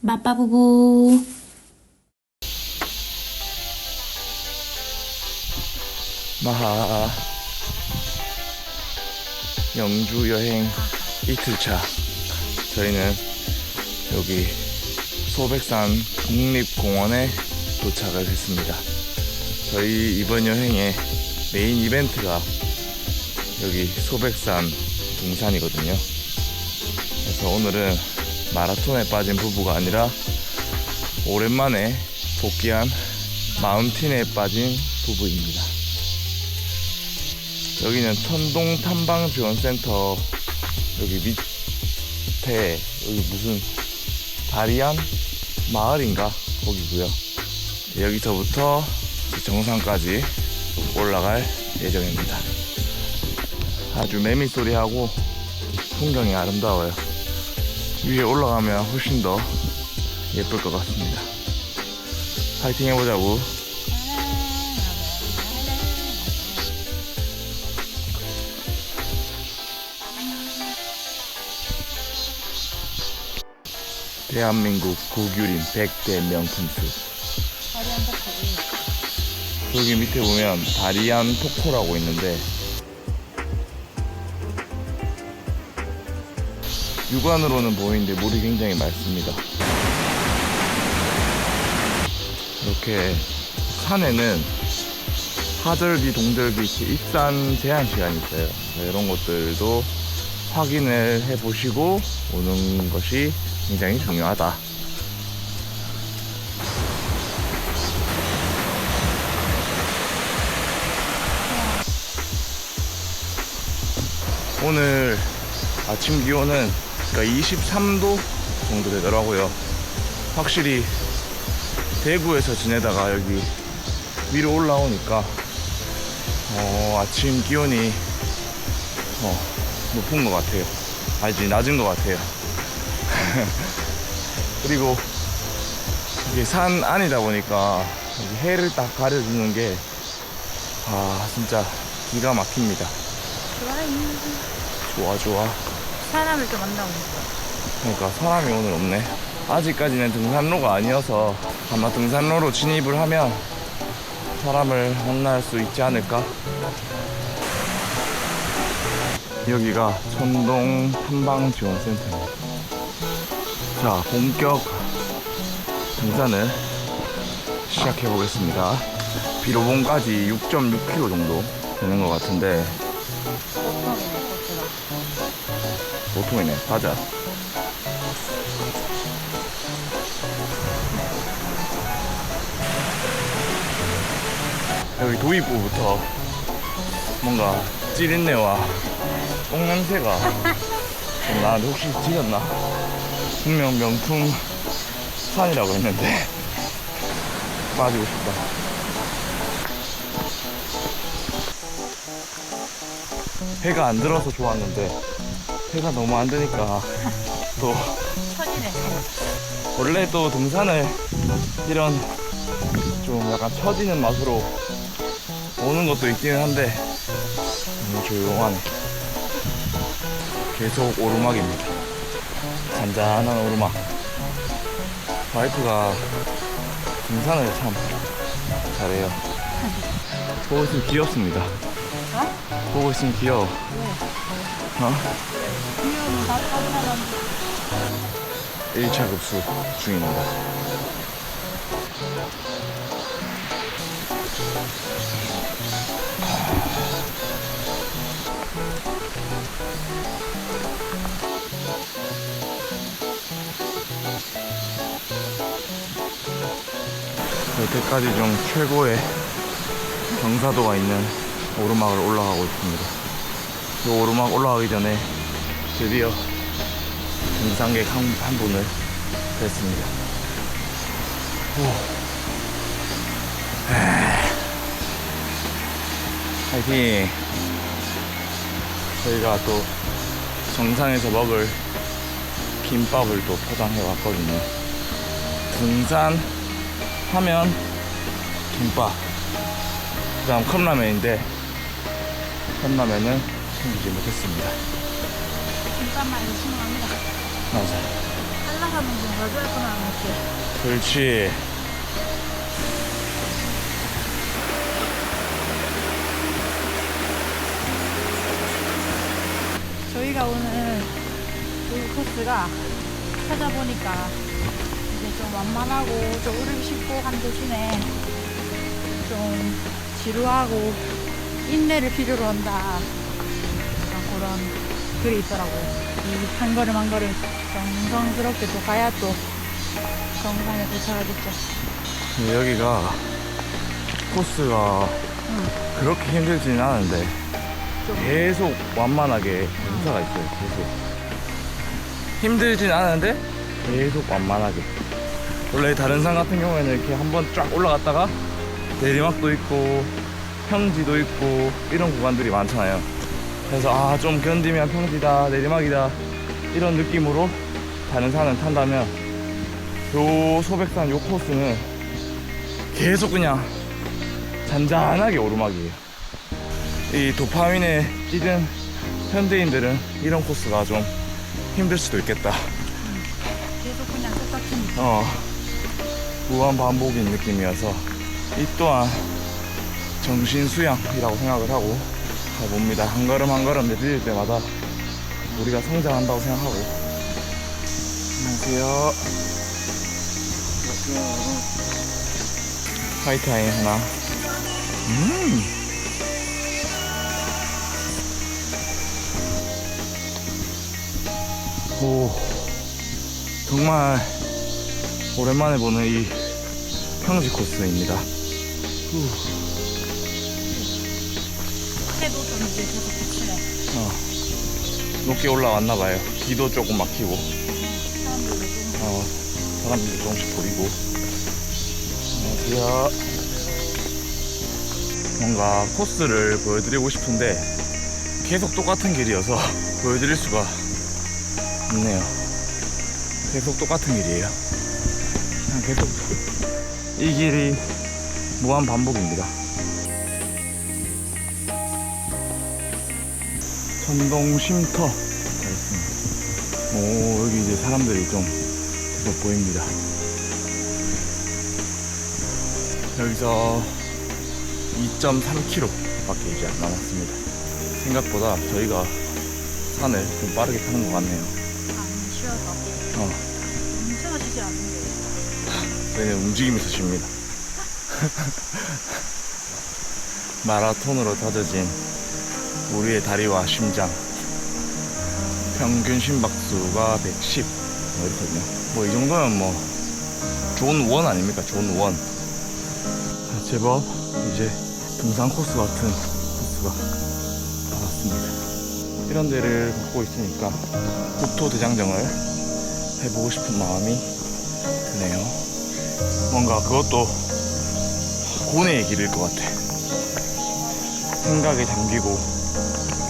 마빠부부. 마하 영주 여행 이틀차 저희는 여기 소백산 국립공원에 도착을 했습니다. 저희 이번 여행의 메인 이벤트가 여기 소백산 등산이거든요. 그래서 오늘은 마라톤에 빠진 부부가 아니라 오랜만에 복귀한 마운틴에 빠진 부부입니다. 여기는 천동 탐방 지원센터 여기 밑에 여기 무슨 다리안 마을인가 거기고요. 여기서부터 정상까지 올라갈 예정입니다. 아주 매미 소리하고 풍경이 아름다워요. 위에 올라가면 훨씬 더 예쁠 것 같습니다. 파이팅 해보자고. 대한민국 고규림 100대 명품숲. 여기 밑에 보면 다리안 폭포라고 있는데 육안으로는 보이는데 물이 굉장히 맑습니다. 이렇게 산에는 하절기, 동절기 이렇게 입산 제한 시간이 있어요. 이런 것들도 확인을 해 보시고 오는 것이 굉장히 중요하다. 오늘 아침 기온은 그러니까 23도 정도 되더라고요. 확실히 대구에서 지내다가 여기 위로 올라오니까 어, 아침 기온이 어, 높은 것 같아요. 아니지 낮은 것 같아요. 그리고 이게 산 안이다 보니까 여기 해를 딱 가려주는 게 아 진짜 기가 막힙니다. 좋아 좋아. 사람을 좀 만나고. 그러니까 사람이 오늘 없네. 아직까지는 등산로가 아니어서 아마 등산로로 진입을 하면 사람을 만날 수 있지 않을까? 여기가 천동 탐방지원센터입니다. 자, 본격 등산을 시작해 보겠습니다. 비로봉까지 6.6km 정도 되는 것 같은데 보통이네. 가자. 여기 도입부부터 뭔가 찌린내와 똥 냄새가 좀 나는데 혹시 지렸나? 분명 명품 산이라고 했는데 빠지고 싶다. 해가 안 들어서 좋았는데 해가 너무 안 되니까 또 천이네. 원래 또 등산을 이런 좀 약간 처지는 맛으로 오는 것도 있기는 한데 너무 조용하네. 계속 오르막입니다. 잔잔한 오르막. 와이프가 등산을 참 잘해요. 있으면 귀엽습니다 보고 있으면 귀여워 어? 1차 급수 중입니다. 여태까지 좀 최고의 경사도가 있는 오르막을 올라가고 있습니다. 이 오르막 올라가기 전에 드디어 등산객 한, 한 분을 뵀습니다. 화이팅! 저희가 또 정상에서 먹을 김밥을 또 포장해 왔거든요. 등산 하면 김밥. 그 다음 컵라면인데 컵라면은 챙기지 못했습니다. 잠깐만 이거 신호합니다. 맞아. 한라산은 좀 가져왔구나, 이렇게. 그렇지. 저희가 오늘 그 코스가 찾아보니까 이제 좀 완만하고 좀 오르기 쉽고 한 대신에 좀 지루하고 인내를 필요로 한다. 그런 글이 있더라고요. 이 한 걸음 한 걸음 정성스럽게 또 가야 또 정상에 도착하겠죠. 근데 여기가 코스가 응. 그렇게 힘들지는 않은데 좀 계속 완만하게 경사가 있어요. 계속 힘들진 않은데 계속 완만하게. 원래 다른 산 같은 경우에는 이렇게 한번 쫙 올라갔다가 내리막도 있고 평지도 있고 이런 구간들이 많잖아요. 그래서 아 좀 견디면 평지다 내리막이다 이런 느낌으로 다른 산을 탄다면 요 소백산 요 코스는 계속 그냥 잔잔하게 오르막이에요. 이 도파민에 찌든 현대인들은 이런 코스가 좀 힘들 수도 있겠다. 계속 그냥 똑같은. 어, 무한 반복인 느낌이어서 이 또한 정신 수양이라고 생각을 하고 가봅니다. 한 걸음 한 걸음 내딛을 때마다 우리가 성장한다고 생각하고. 안녕하세요. 화이트아인 하나. 음. 오, 정말 오랜만에 보는 이 평지 코스입니다. 후, 해도 좀 이제 계속 비치네. 어, 높게 올라왔나 봐요. 기도 조금 막히고, 사람들도 좀 어, 사람들이 조금씩 보이고. 안녕하세요. 뭔가 코스를 보여드리고 싶은데 계속 똑같은 길이어서 보여드릴 수가 없네요. 계속 똑같은 길이에요. 그냥 계속 이 길이 무한 반복입니다. 전동 쉼터 가 있습니다. 오 여기 이제 사람들이 좀 계속 보입니다. 여기서 2.3km 밖에 이제 안 남았습니다. 생각보다 저희가 산을 좀 빠르게 타는 것 같네요. 안 쉬어서 어, 쉬지 않는데 저희는 움직이면서 쉽니다. 마라톤으로 다져진 우리의 다리와 심장. 평균 심박수가 110. 뭐 이렇거든요. 뭐 이 정도면 뭐 좋은 원 아닙니까? 좋은 원. 아, 제법 이제 등산 코스 같은 코스가 나왔습니다. 이런 데를 걷고 있으니까 국토 대장정을 해보고 싶은 마음이 드네요. 뭔가 그것도 고뇌의 길일 것 같아. 생각에 잠기고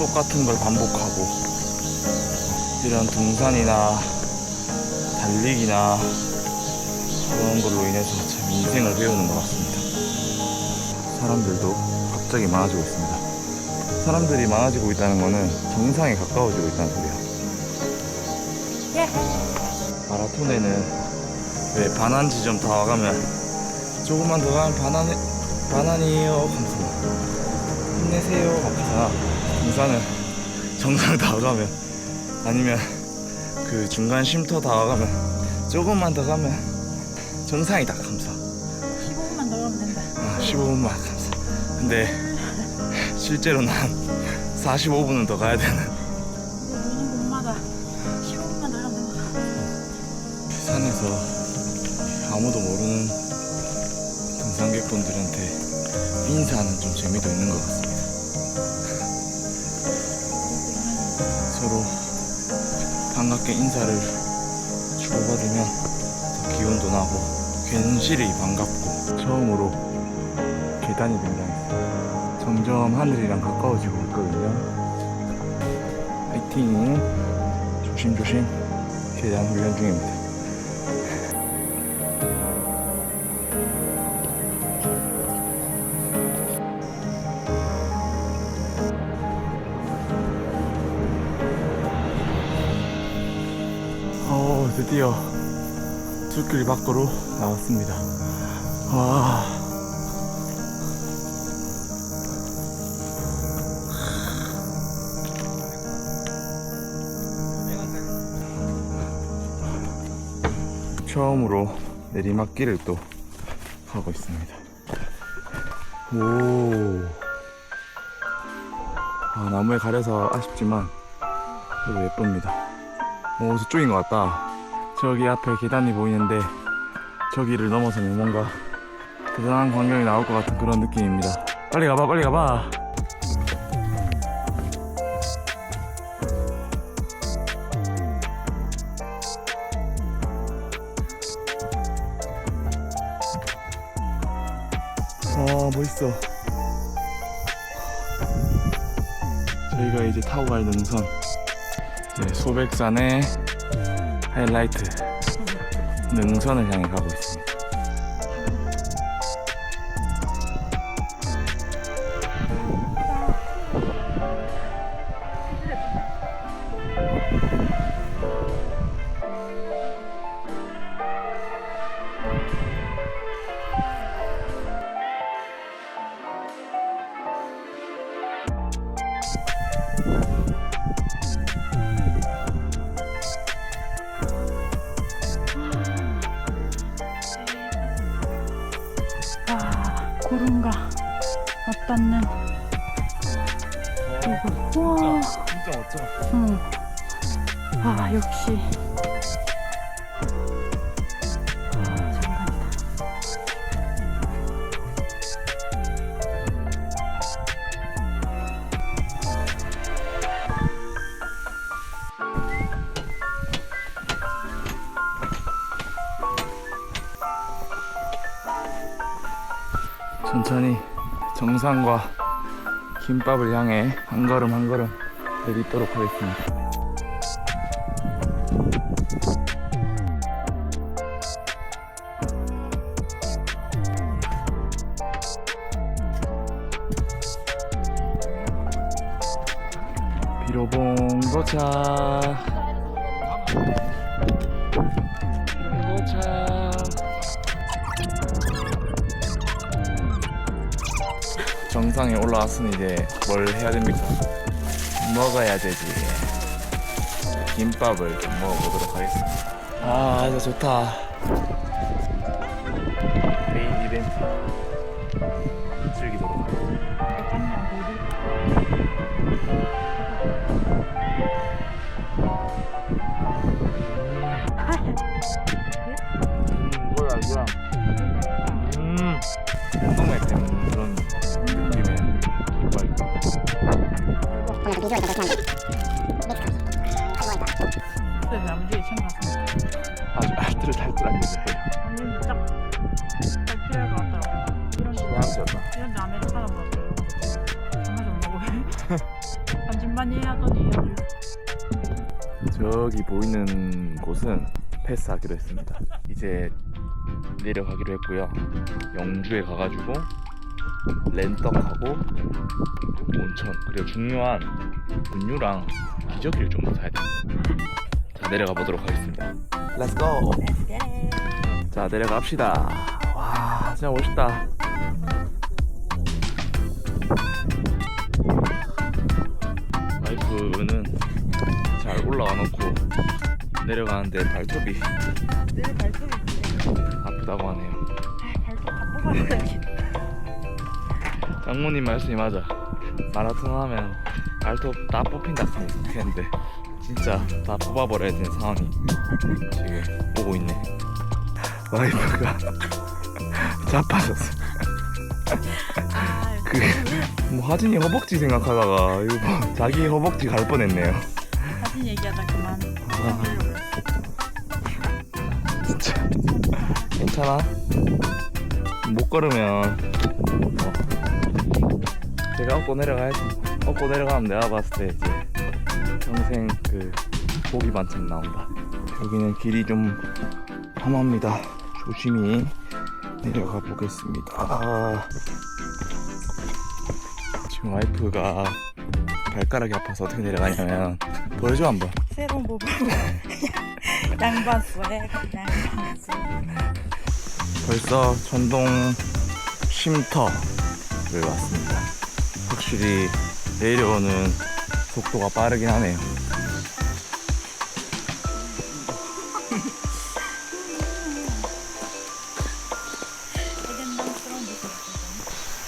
똑같은 걸 반복하고 이런 등산이나 달리기나 그런 걸로 인해서 참 인생을 배우는 것 같습니다. 사람들도 갑자기 많아지고 있습니다. 사람들이 많아지고 있다는 거는 정상에 가까워지고 있다는 소리야. 예. 마라톤에는 왜 반환 지점 다 와가면 조금만 더 가면 반환 반환이에요 하면서 힘내세요 하면서 등산은 정상 다 와가면 아니면 그 중간 쉼터 다 와가면 조금만 더 가면 정상이다 하면서 15분만 더 가면 된다. 아, 15분만 하면서 근데 실제로는 한 45분은 더 가야 되는 이제 노는 곳마다 15분만 더 가면 된다. 산에서 아무도 모르는 등산객분들한테 인사하는 좀 재미도 있는 것 같습니다. 서로 반갑게 인사를 주고받으면 더 기운도 나고 괜시리 반갑고 처음으로 계단이 등장했어요. 점점 하늘이랑 가까워지고 있거든요. 파이팅! 조심조심 계단 훈련 중입니다. 드디어 숲길 밖으로 나왔습니다. 와. 처음으로 내리막길을 또 하고 있습니다. 오. 아, 나무에 가려서 아쉽지만 그래도 예쁩니다. 오, 저쪽인 것 같다. 저기 앞에 계단이 보이는데 저기를 넘어서면 뭔가 대단한 광경이 나올 것 같은 그런 느낌입니다. 빨리 가봐, 빨리 가봐. 아, 멋있어. 저희가 이제 타고 갈 능선. 네, 소백산의 하이라이트 능선을 향해 가고 있습니다. 아, 구름과 맞닿는 이거. 우와. 진짜 멋져. 응. 아, 역시. 정상과 김밥을 향해 한 걸음 한 걸음 내딛도록 하겠습니다. 비로봉 도착. 정상에 올라왔으니 이제 뭘 해야 됩니까? 먹어야 되지. 김밥을 좀 먹어보도록 하겠습니다. 아, 진짜 좋다. 메인 이벤트 즐기도록 하겠습니다. 먹어요. 반진반이 하더니 아주 저기 보이는 곳은 패스하기로 했습니다. 이제 내려가기로 했고요. 영주에 가가지고 랜떡하고 온천 그리고 중요한 음료랑 기저귀를 좀더 사야 됩니다. 자 내려가 보도록 하겠습니다. Let's go. 자 내려갑시다. 와 진짜 멋있다. 와이프는 잘 올라와 놓고 내려가는데 발톱이 내 발톱이 아프다고 하네요. 발톱 다 뽑아버려야겠다. 장모님 말씀이 맞아. 마라톤 하면 발톱 다 뽑힌다 했는데 진짜 다 뽑아버려야 되는 상황이 지금 오고 있네. 와이프가 자빠졌어. 아, 그뭐 하진이 허벅지 생각하다가 이거 뭐 자기 허벅지 갈 뻔했네요. 사진 얘기하다 그만. 했어. 진짜 괜찮아? 못 걸으면 뭐 제가 업고 내려가야지 업고 내려가면 내가 봤을 때 이제 평생 그 고기 반찬 나온다 여기는 길이 좀 험합니다 조심히 내려가 보겠습니다 아, 지금 와이프가 발가락이 아파서 어떻게 내려가냐면 보여줘 한번 새로운 모방. 양반수에 양반수. 벌써 전동 쉼터를 왔습니다. 확실히 내려오는 속도가 빠르긴 하네요.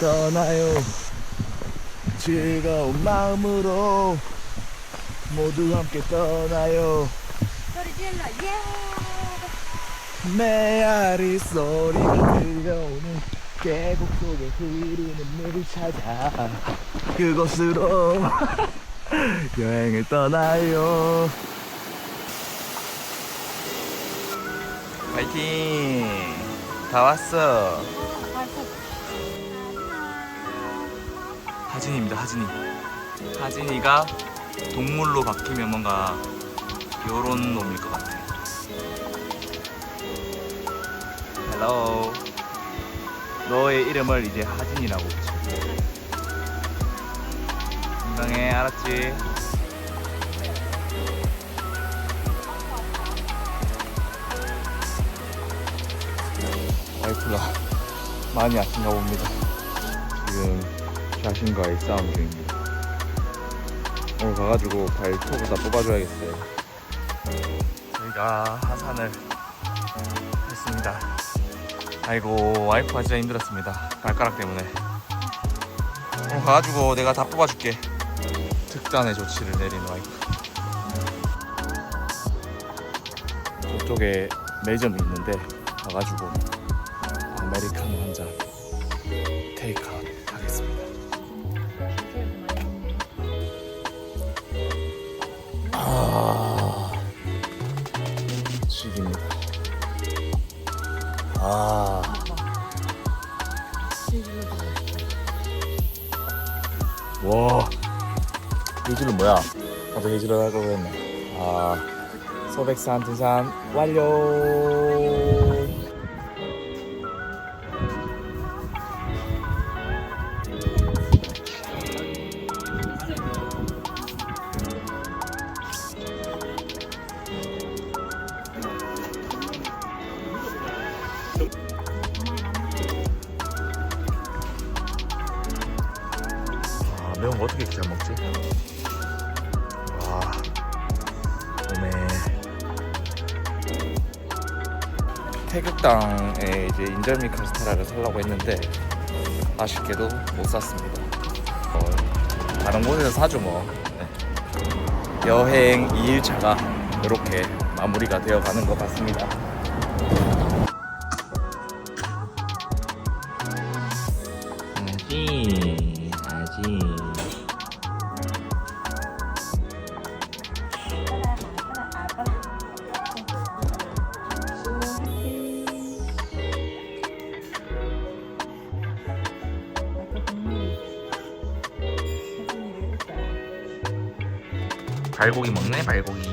떠나요 즐거운 마음으로 모두 함께 떠나요 소리 질러 예. 메아리 소리가 들려오는 계곡 속에 흐르는 물을 찾아 그곳으로 여행을 떠나요. 파이팅! 다 왔어. 하진이입니다 하진이. 하진이가 동물로 바뀌면 뭔가 요런 놈일 것 같아요 헬로 너의 이름을 이제 하진이라고 붙여 건강해 알았지? 와이프가 많이 아픈가 봅니다. 지금 자신과의 싸움 중입니다. 오늘 가가지고 발톱을 다 뽑아줘야겠어요. 저희가 하산을 했습니다 아이고 와이프가 진짜 힘들었습니다. 발가락 때문에. 오늘 가가지고 내가 다 뽑아줄게. 특단의 조치를 내린 와이프. 저쪽에 매점이 있는데 가가지고 아메리카노 한 잔 테이크아웃 뭐야? 할걸 그랬네. 아, 소백산 등산 완료. 아, 매운 거 어떻게 잘 먹지? 태극당에 이제 인절미 카스테라를 사려고 했는데 아쉽게도 못 샀습니다. 어, 다른 곳에서 사죠 뭐. 네. 여행 2일차가 이렇게 마무리가 되어 가는 것 같습니다. 발고기 먹네 발고기